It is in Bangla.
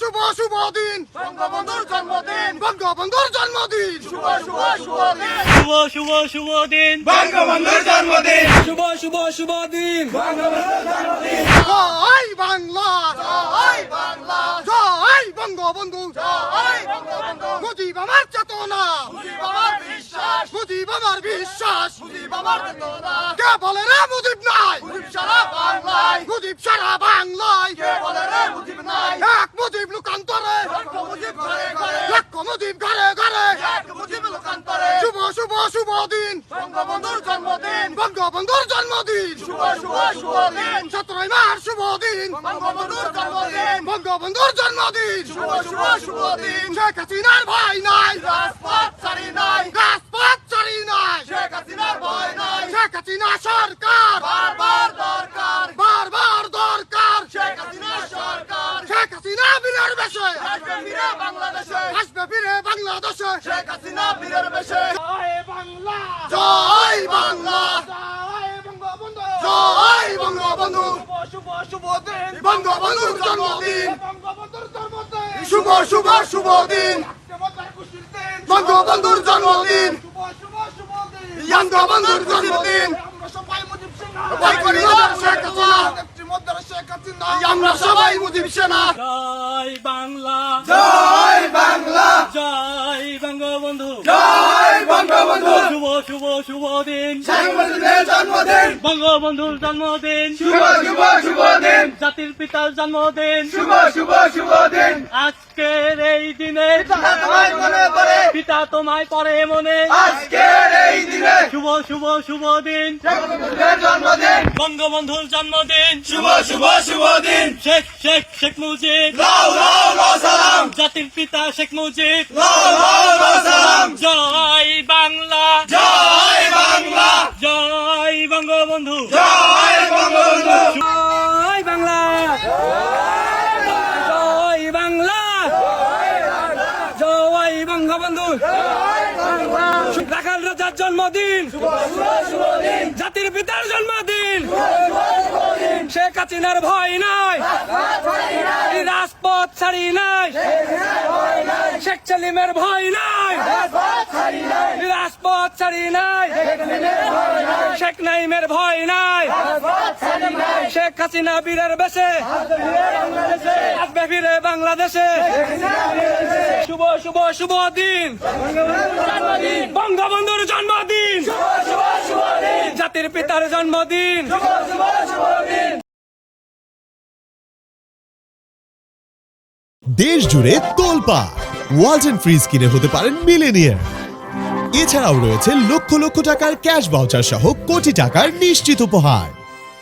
শুভ শুভ দিন। বঙ্গবন্ধুর জন্মদিন। বঙ্গবন্ধুর জন্মদিন। শুভ শুভ শুভ দিন। শুভ শুভ শুভ দিন। বঙ্গবন্ধুর জন্মদিন। শুভ শুভ শুভ দিন। জয় বাংলা জয় বাংলা জয় বঙ্গবন্ধু জয় বঙ্গবন্ধু। মুজিব আমার চেতনা। মুজিব আমার বিশ্বাস। মুজিব আমার বিশ্বাস। মুজিব আমার চেতনা। কে বলে রে মুজিব সারা বাংলায়। মুজিব সারা বাংলায়। কে বলে রে মুজিব নাই? এক মুজিব লোকান্তরে। লক্ষ মুজিব ঘরে ঘরে। লক্ষ মুজিব ঘরে ঘরে। এক মুজিব লোকান্তরে। শুভ শুভ শুভ দিন। বঙ্গবন্ধুর জন্মদিন। বঙ্গবন্ধুর জন্মদিন। শুভ শুভ শুভ দিন। সতেরোই মার্চ শুভ দিন। বঙ্গবন্ধুর জন্মদিন। বঙ্গবন্ধুর জন্মদিন। শুভ শুভ শুভ দিন। শেখ হাসিনার ভাই নাই। রাজপথ ছাড়ি নাই। রাজপথ চারি নাই। শেখ হাসিনার ভয় নাই। শেখ হাসিনা সরকার। বারবার দরকার বারবার দরকার শেখ হাসিনা সরকার শেখ বীরের বেশে। আসবে ফিরে বাংলাদেশে। আসবে ফিরে বাংলাদেশে। শেখ হাসিনা বীরের বেশে। জয় বাংলা। জয় বাংলা। জয় বঙ্গবন্ধু। শুভ শুভ দিন। বঙ্গবন্ধুর জন্মদিন। বঙ্গবন্ধুর জন্মদিন। শুভ শুভ শুভ দিন। বঙ্গবন্ধুর জন্মদিন। শুভ শুভ শুভ দিন। বঙ্গবন্ধুর খুশির দিন আমরা সবাই মুজিব সিংহ ভয় করি না শেখ হাসিনা নেত্রী মধ্যে শেখ হাসিনা আমরা সবাই মুজিব সেনা জয় বাংলা জয় বাংলা জয় বঙ্গবন্ধু জয় বঙ্গবন্ধু শুভ শুভ দিন। জন্মদিন। বঙ্গবন্ধুর জন্মদিন। শুভ শুভ শুভ দিন। জাতির পিতার জন্মদিন। শুভ শুভ শুভ দিন। আজকের এই দিনে পিতা তোমায় পরে মনে। আজকের এই দিনে। শুভ শুভ শুভ দিন। শেখ জন্মদিন। বঙ্গবন্ধুর জন্মদিন। শুভ শুভ শুভ দিন। শেখ শেখ শেখ মুজিব। লাও লাও লাও সালাম। জাতির পিতা শেখ মুজিব। লাও লাও লাও সালাম। জয় বাংলা জয় বাংলা জয় বঙ্গবন্ধু জয় বঙ্গবন্ধু জয় বাংলা জয় বাংলা জয় বঙ্গবন্ধু। রাখাল রাজার জন্মদিন। জাতির পিতার জন্মদিন। শেখ হাসিনার ভয় নাই। রাজপথ ছাড়ি নাই। শেখ সেলিমের ভয় নাই। রাজপথ ছাড়ি নাই। শেখ নাইমের ভয় নাই। শেখ হাসিনা বীরের বেশে। আসবে ফিরে বাংলাদেশে। শুভ শুভ দিন। বঙ্গবন্ধুর জন্মদিন। জাতির পিতার জন্মদিন। দেশ জুড়ে তোলপা। ওয়ালটন ফ্রিজ কিনে হতে পারেন মিলেনিয়ার এছাড়াও রয়েছে লক্ষ লক্ষ টাকার ক্যাশ ভাউচার সহ কোটি টাকার নিশ্চিত উপহার।